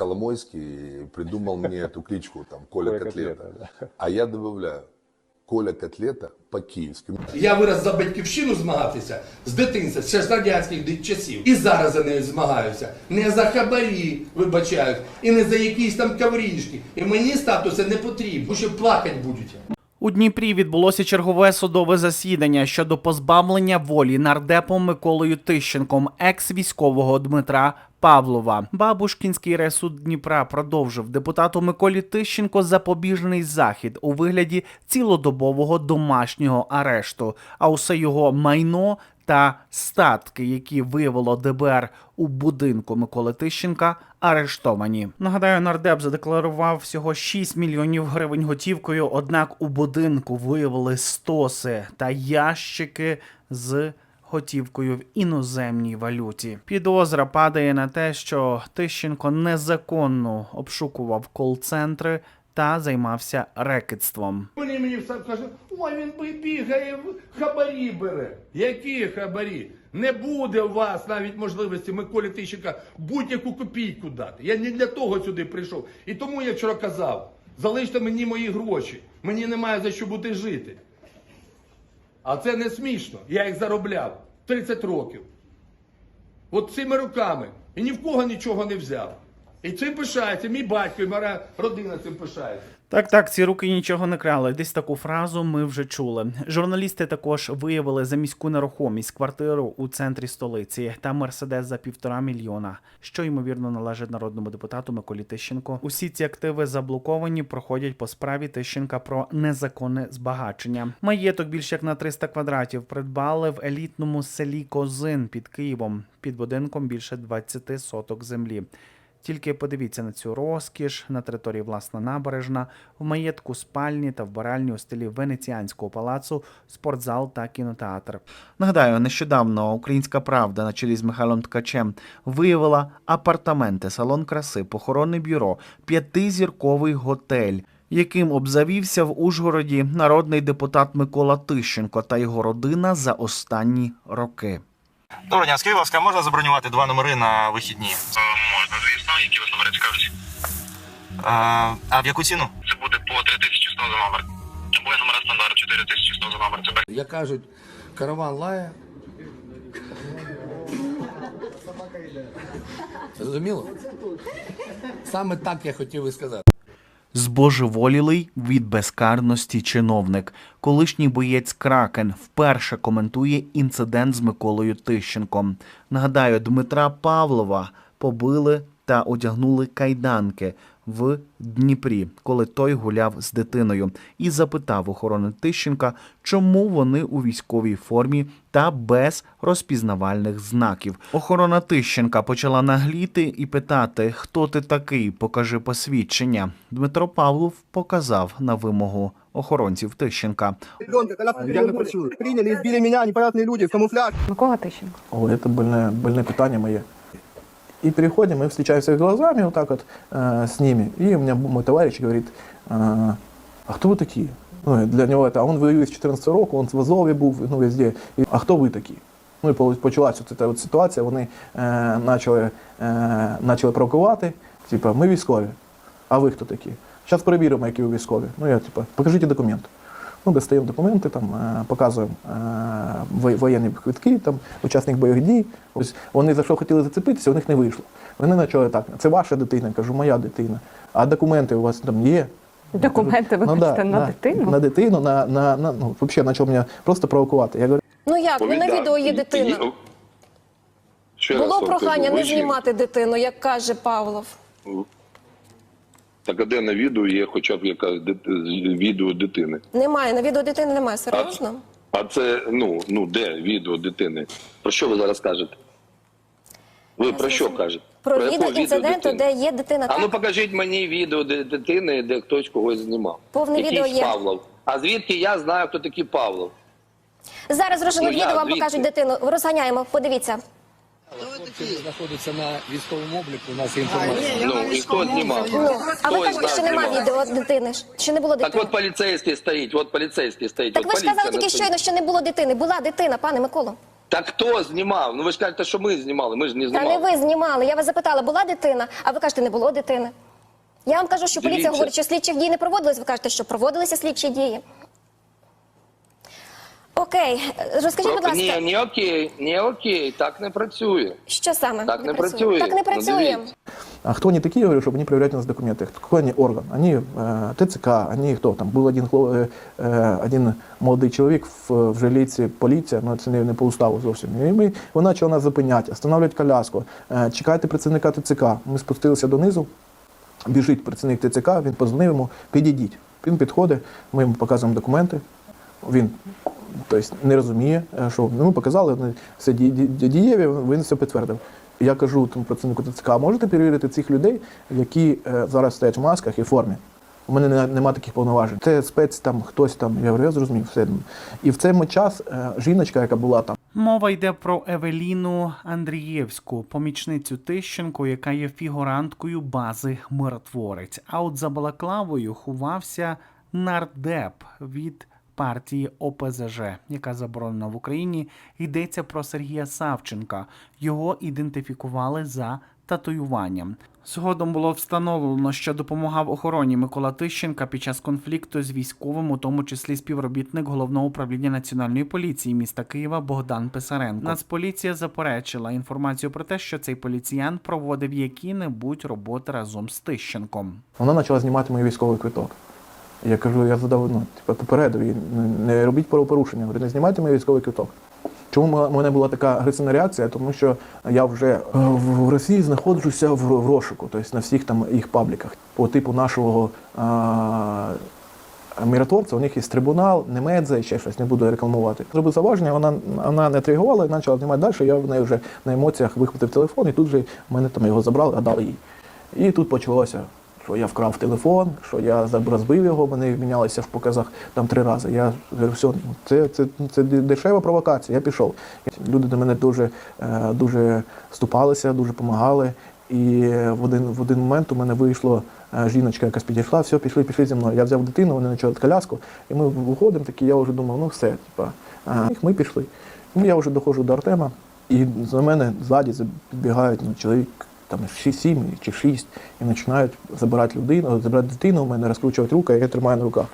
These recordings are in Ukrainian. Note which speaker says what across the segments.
Speaker 1: Коломойский придумал мне эту кличку, там, Коля,
Speaker 2: Коля
Speaker 1: Котлета.
Speaker 2: Котлета, да.
Speaker 1: А я добавляю, Коля Котлета по-киевски.
Speaker 3: Я вираз за батьківщину змагатися з дитинства, ще з радянських часів. І зараз за нею змагаюся. Не за хабарі, вибачають, і не за якісь там каврішки. І мені статуси не потрібно, бо що плакати будуть.
Speaker 4: У Дніпрі відбулося чергове судове засідання щодо позбавлення волі нардепом Миколою Тищенком, екс-військового Дмитра Павлова. Бабушкінський райсуд Дніпра продовжив депутату Миколі Тищенко запобіжний захід у вигляді цілодобового домашнього арешту. А усе його майно та статки, які виявило ДБР у будинку Миколи Тищенка, арештовані. Нагадаю, нардеп задекларував всього 6 мільйонів гривень готівкою. Однак у будинку виявили стоси та ящики з готівкою в іноземній валюті. Підозра падає на те, що Тищенко незаконно обшукував кол-центри та займався рекетством.
Speaker 3: Вони мені кажуть, ой, він бігає, хабарі бере. Які хабарі? Не буде у вас навіть можливості Миколі Тищенка будь-яку копійку дати. Я не для того сюди прийшов. І тому я вчора казав, залиште мені мої гроші. Мені немає за що бути жити. А це не смішно. Я їх заробляв 30 років. От цими руками. І ні в кого нічого не взяв. І цим пишається, мій батько і моя родина цим пишається.
Speaker 4: Так, так, ці руки нічого не крали. Десь таку фразу ми вже чули. Журналісти також виявили за міську нерухомість квартиру у центрі столиці та мерседес за півтора мільйона, що ймовірно належить народному депутату Миколі Тищенко. Усі ці активи заблоковані, проходять по справі Тищенка про незаконне збагачення. Маєток більше як на 300 квадратів придбали в елітному селі Козин під Києвом. Під будинком більше 20 соток землі. Тільки подивіться на цю розкіш на території власна набережна, в маєтку спальні та вбиральні у стилі венеціанського палацу, спортзал та кінотеатр. Нагадаю, нещодавно Українська правда на чолі з Михайлом Ткачем виявила апартаменти, салон краси, похоронне бюро, п'ятизірковий готель. Яким обзавівся в Ужгороді народний депутат Микола Тищенко та його родина за останні роки.
Speaker 5: Доброго дня, скажіть, будь ласка, можна забронювати два номери на вихідні?
Speaker 6: Можна, звісно, які вас номери цікавлять.
Speaker 5: А, а в яку ціну?
Speaker 6: Це буде по 3100 за номер. Або номера стандарт 4100 за номер. Це
Speaker 3: Як кажуть, караван лає. Зрозуміло? Саме так я хотів і сказати.
Speaker 4: Збожеволілий від безкарності чиновник, колишній боєць Кракен вперше коментує інцидент з Миколою Тищенком. Нагадаю, Дмитра Павлова побили та одягнули кайданки в Дніпрі, коли той гуляв з дитиною, і запитав охорони Тищенка, чому вони у військовій формі та без розпізнавальних знаків. Охорона Тищенка почала нагліти і питати, хто ти такий, покажи посвідчення. Дмитро Павлов показав на вимогу охоронців Тищенка.
Speaker 7: коляску перевернули, приняли, избили люди в камуфляж.
Speaker 8: Микола Тищенко.
Speaker 9: О, это больное, больное питание мое. И переходим, мы встречаемся глазами вот так вот э, с ними. И у меня мой товарищ говорит, э, а кто вы такие? Ну, и для него это, а он воює з 14 року, он в Азові був, ну, везде. І, а хто ви такі? Ну і по- почалася ця от ситуація, вони е, почали, е, почали провокувати, типу, ми військові, а ви хто такі? Зараз перевіримо, які ви військові. Ну я, типу, покажіть документ. Ну, достаємо документи, там, е, показуємо е, воєнні квитки, там, учасник бойових дій. Ось вони за що хотіли зацепитися, у них не вийшло. Вони почали так, це ваша дитина, я кажу, моя дитина. А документи у вас там є?
Speaker 8: Документи,
Speaker 9: Ну,
Speaker 8: вибачте, на дитину?
Speaker 9: На дитину, на, на, на ну, взагалі почав мене просто провокувати. Я говорю,
Speaker 10: Ну як? Ну на відео є дитина.
Speaker 1: Ще
Speaker 10: Було прохання не знімати дитину, як каже Павлов.
Speaker 1: Так а де на відео є хоча б якась дит- відео дитини?
Speaker 10: Немає, на відео дитини немає. Серйозно?
Speaker 1: А це, ну, ну де відео дитини? Про що ви зараз кажете? Ви про що кажете?
Speaker 10: Про
Speaker 1: яку
Speaker 10: відео інциденту, де є дитина.
Speaker 1: А ну покажіть мені відео де- дитини, де хтось когось знімав.
Speaker 10: Повне
Speaker 1: Якийсь
Speaker 10: відео є.
Speaker 1: Павлов. А звідки я знаю, хто такий Павлов?
Speaker 10: зараз
Speaker 1: Ну,
Speaker 10: відео, вам покажуть дитину. Розганяємо, подивіться.
Speaker 3: Знаходиться на військовому обліку, у нас є інформація.
Speaker 1: Ну, і хто знімав?
Speaker 10: Ну, а ви кажете, що немає відео дитини. Ще не було
Speaker 1: Так от поліцейський стоїть, от поліцейський стоїть.
Speaker 10: Так
Speaker 1: от
Speaker 10: ви ж казали тільки щойно, що не було дитини. Була дитина, пане Миколо.
Speaker 1: Так хто знімав? Ну ви ж кажете, що ми знімали. Ми ж не
Speaker 10: Та не ви знімали. Я вас запитала, була дитина, а ви кажете, не було дитини. Я вам кажу, що поліція
Speaker 1: Дивіться.
Speaker 10: говорить, що слідчих дій не проводилось. Ви кажете, що проводилися слідчі дії. Окей, розкажіть, будь
Speaker 1: Про-
Speaker 10: ласка,
Speaker 1: Ні, не окей, не окей, так не працює.
Speaker 10: що саме
Speaker 1: Так не працює.
Speaker 10: Так не
Speaker 1: Ну,
Speaker 10: працює.
Speaker 1: дивіться.
Speaker 9: А кто они такие, я говорю, чтобы они проверять у нас документы? Какой они орган? Они э, ТЦК, они кто? Там был один, хло- э, э, один молодий чоловік в, в жилетці поліція, ну це не, не по уставу зовсім. І ми, вони почали нас зупиняти, встановлюють коляску. Е, чекайте працівника ТЦК. Ми спустилися донизу, біжить працівник ТЦК, він позвонив йому, підійдіть. Він підходить, ми йому показуємо документи. Він тобто, не розуміє, е, що ну, показали, все ді- ді- дієві, він все підтвердив. Я кажу тому працівнику ТЦК, а можете перевірити цих людей, які е, зараз стоять в масках і формі? У мене не- нема таких повноважень. Це спец там, хтось там. Я говорю, я зрозумів все. І в цей час е, жіночка, яка була там,
Speaker 4: Мова йде про Евеліну Андрієвську, помічницю Тищенко, яка є фігуранткою бази Миротворець. А от за балаклавою ховався нардеп від партії ОПЗЖ, яка заборонена в Україні. Йдеться про Сергія Савченка. Його ідентифікували за татуюванням. Згодом було встановлено, що допомагав охороні Микола Тищенка під час конфлікту з військовим, у тому числі співробітник головного управління національної поліції міста Києва Богдан Писаренко. Нацполіція заперечила інформацію про те, що цей поліціян проводив які-небудь роботи разом з Тищенком.
Speaker 9: вона почала знімати мій військовий квиток. Я кажу, я задав, ну, типу, попередив її, не- робіть правопорушення, не знімайте мій військовий квиток. Чому в мене була така агресивна реакція? Тому що я вже е, в Росії знаходжуся в розшуку, тобто на всіх там їх пабліках. По типу нашого а, миротворця, у них є трибунал, немедзе, ще щось, не буду рекламувати. Зробив заваження, вона, вона не отреагувала і почала знімати далі. Я в неї вже на емоціях вихватив телефон, і тут же мене там його забрали, а дали їй. І тут почалося, що я вкрав телефон, що я розбив його, вони мінялися в показах там три рази. Я говорю, все, це, це, це дешева провокація, я пішов. Люди до мене дуже, е, дуже вступалися, дуже допомагали. І в один, в один момент у мене вийшло е, жіночка, якась підійшла, все, пішли, пішли зі мною. Я взяв дитину, вони почали коляску, і ми виходимо, такі, я вже думав, ну все, типа, ми пішли. Ну, я вже доходжу до Артема, і за мене ззаді підбігають ну, чоловік там 6-7 чи 6, і починають забирати людину, забирати дитину, у мене розкручувати руки, я тримаю на руках.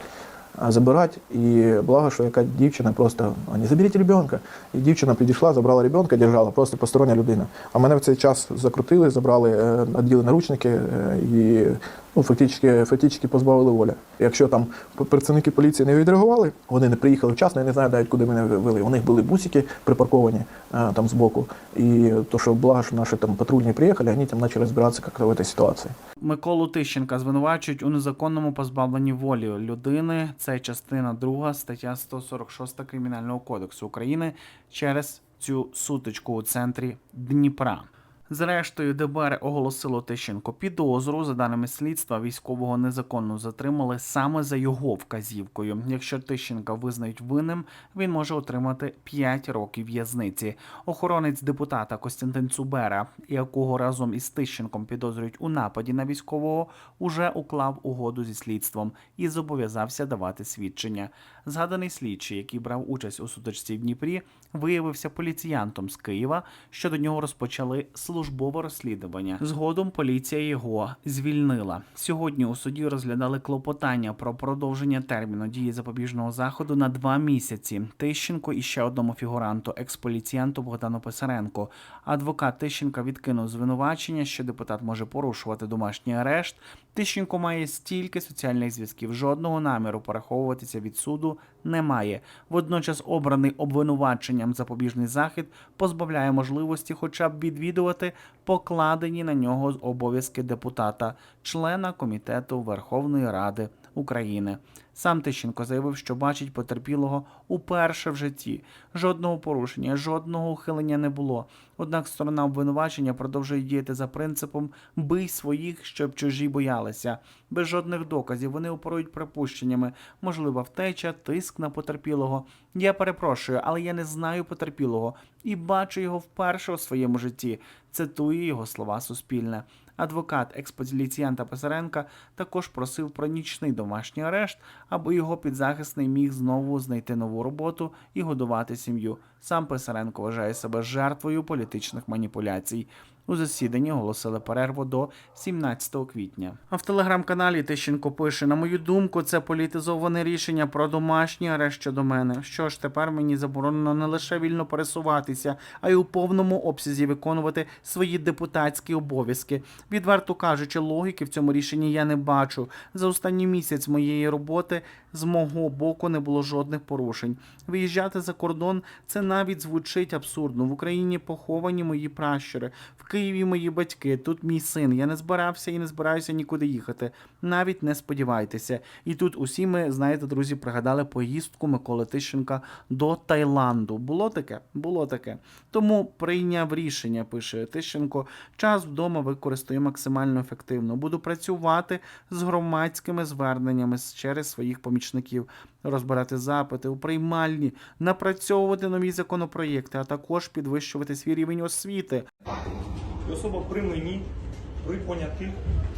Speaker 9: А забирати, і благо, що яка дівчина просто не заберіть ребенка. І дівчина підійшла, забрала ребенка, держала, просто постороння людина. А мене в цей час закрутили, забрали, е, наділи наручники е, і ну, фактично, фактично позбавили волі. Якщо там працівники поліції не відреагували, вони не приїхали вчасно, я не знаю навіть, куди мене вели. У них були бусики припарковані е, там збоку. І то, що благо, що наші там патрульні приїхали, вони там почали розбиратися як в цій ситуації.
Speaker 4: Миколу Тищенка звинувачують у незаконному позбавленні волі людини. Це частина 2 стаття 146 Кримінального кодексу України через цю сутичку у центрі Дніпра. Зрештою, ДБР оголосило Тищенко підозру. За даними слідства, військового незаконно затримали саме за його вказівкою. Якщо Тищенка визнають винним, він може отримати 5 років в'язниці. Охоронець депутата Костянтин Цубера, якого разом із Тищенком підозрюють у нападі на військового, уже уклав угоду зі слідством і зобов'язався давати свідчення. Згаданий слідчий, який брав участь у сутичці в Дніпрі, виявився поліціянтом з Києва, що до нього розпочали службове розслідування. Згодом поліція його звільнила. Сьогодні у суді розглядали клопотання про продовження терміну дії запобіжного заходу на два місяці. Тищенко і ще одному фігуранту, експоліціянту Богдану Писаренко. Адвокат Тищенка відкинув звинувачення, що депутат може порушувати домашній арешт. Тищенко має стільки соціальних зв'язків, жодного наміру переховуватися від суду немає. Водночас обраний обвинуваченням запобіжний захід позбавляє можливості хоча б відвідувати покладені на нього обов'язки депутата, члена комітету Верховної Ради України. Сам Тищенко заявив, що бачить потерпілого уперше в житті. Жодного порушення, жодного ухилення не було. Однак сторона обвинувачення продовжує діяти за принципом бий своїх, щоб чужі боялися. Без жодних доказів вони оперують припущеннями, можлива втеча, тиск на потерпілого. Я перепрошую, але я не знаю потерпілого і бачу його вперше у своєму житті. Цитую його слова Суспільне. Адвокат експозиціянта Писаренка також просив про нічний домашній арешт, аби його підзахисний міг знову знайти нову роботу і годувати сім'ю. Сам Писаренко вважає себе жертвою політичних маніпуляцій. У засіданні оголосили перерву до 17 квітня. А в телеграм-каналі Тищенко пише: на мою думку, це політизоване рішення про домашній арешт щодо мене. Що ж тепер мені заборонено не лише вільно пересуватися, а й у повному обсязі виконувати свої депутатські обов'язки. Відверто кажучи, логіки в цьому рішенні я не бачу. За останній місяць моєї роботи з мого боку не було жодних порушень. Виїжджати за кордон це навіть звучить абсурдно. В Україні поховані мої пращури, в Києві мої батьки, тут мій син. Я не збирався і не збираюся нікуди їхати. Навіть не сподівайтеся. І тут усі ми, знаєте, друзі, пригадали поїздку Миколи Тищенка до Таїланду. Було таке? Було таке. Тому прийняв рішення, пише Тищенко. Час вдома використаю максимально ефективно. Буду працювати з громадськими зверненнями через своїх помічників, розбирати запити у приймальні, напрацьовувати нові законопроєкти, а також підвищувати свій рівень освіти.
Speaker 2: Особа при мені, при понятих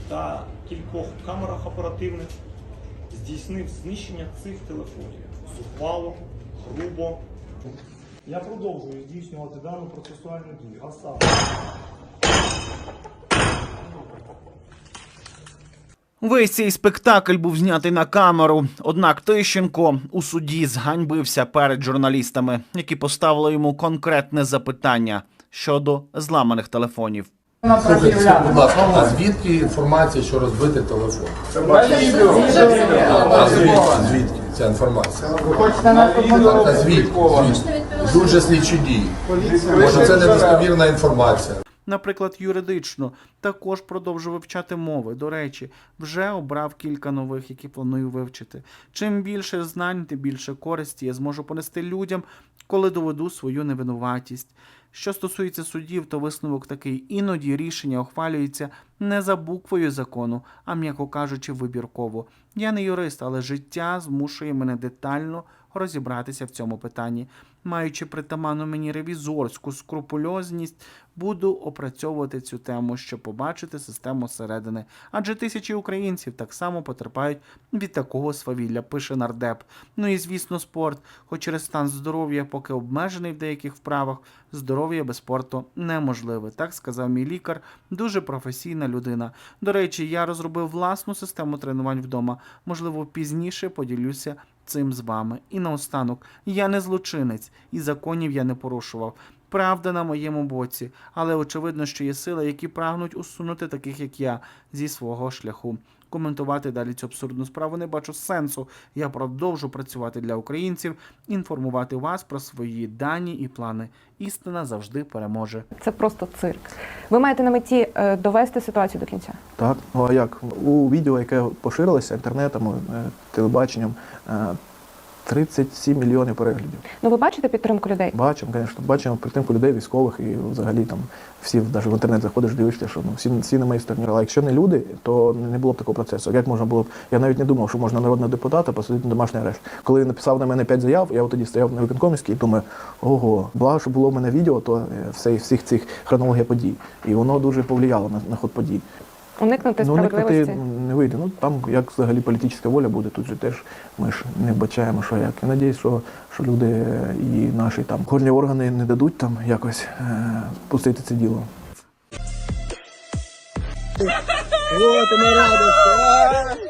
Speaker 2: та кількох камерах оперативних здійснив знищення цих телефонів зухвало, грубо. Я продовжую здійснювати дану процесуальну дію, а саме
Speaker 4: Весь цей спектакль був знятий на камеру. Однак Тищенко у суді зганьбився перед журналістами, які поставили йому конкретне запитання щодо зламаних телефонів.
Speaker 11: Слухайте, скажіть, будь ласка, а звідки інформація, що розбитий телефон? А звідки, звідки ця інформація? А звідки? звідки? Йдуть же слідчі дії. Може це недостовірна інформація.
Speaker 4: Наприклад, юридично також продовжу вивчати мови. До речі, вже обрав кілька нових, які планую вивчити. Чим більше знань, тим більше користі я зможу понести людям, коли доведу свою невинуватість. Що стосується судів, то висновок такий: іноді рішення ухвалюється не за буквою закону, а м'яко кажучи, вибірково. Я не юрист, але життя змушує мене детально розібратися в цьому питанні. Маючи притаманну мені ревізорську скрупульозність, буду опрацьовувати цю тему, щоб побачити систему зсередини. Адже тисячі українців так само потерпають від такого свавілля, пише нардеп. Ну і звісно, спорт, хоч через стан здоров'я, поки обмежений в деяких вправах, здоров'я без спорту неможливе. Так сказав мій лікар, дуже професійна людина. До речі, я розробив власну систему тренувань вдома. Можливо, пізніше поділюся цим з вами. І наостанок, я не злочинець, і законів я не порушував. Правда на моєму боці, але очевидно, що є сили, які прагнуть усунути таких, як я, зі свого шляху. Коментувати далі цю абсурдну справу не бачу сенсу. Я продовжу працювати для українців, інформувати вас про свої дані і плани. Істина завжди переможе.
Speaker 8: Це просто цирк. Ви маєте на меті е, довести ситуацію до кінця.
Speaker 9: Так, ну а як? У відео, яке поширилося інтернетом, е, телебаченням, е, 37 мільйонів переглядів.
Speaker 8: Ну ви бачите підтримку людей?
Speaker 9: Бачимо, звісно, бачимо підтримку людей, військових і взагалі там всі навіть в інтернет заходиш, дивишся, що ну всі, всі на моїй стороні. Але якщо не люди, то не було б такого процесу. Як можна було б? Я навіть не думав, що можна народного депутата посадити на домашній арешт. Коли він написав на мене п'ять заяв, я от тоді стояв на виконкомівській і думаю, ого, благо, що було в мене відео, то е, все, всіх цих хронологія подій. І воно дуже повлияло на, на ход подій.
Speaker 8: Уникнути
Speaker 9: Ну, уникнути
Speaker 8: справедливості.
Speaker 9: не вийде. Ну там як взагалі політична воля буде, тут же теж ми ж не вбачаємо, що як. Я надіюсь, що, що люди і наші там кожні органи не дадуть там якось е, пустити це діло.
Speaker 7: Вот она радость.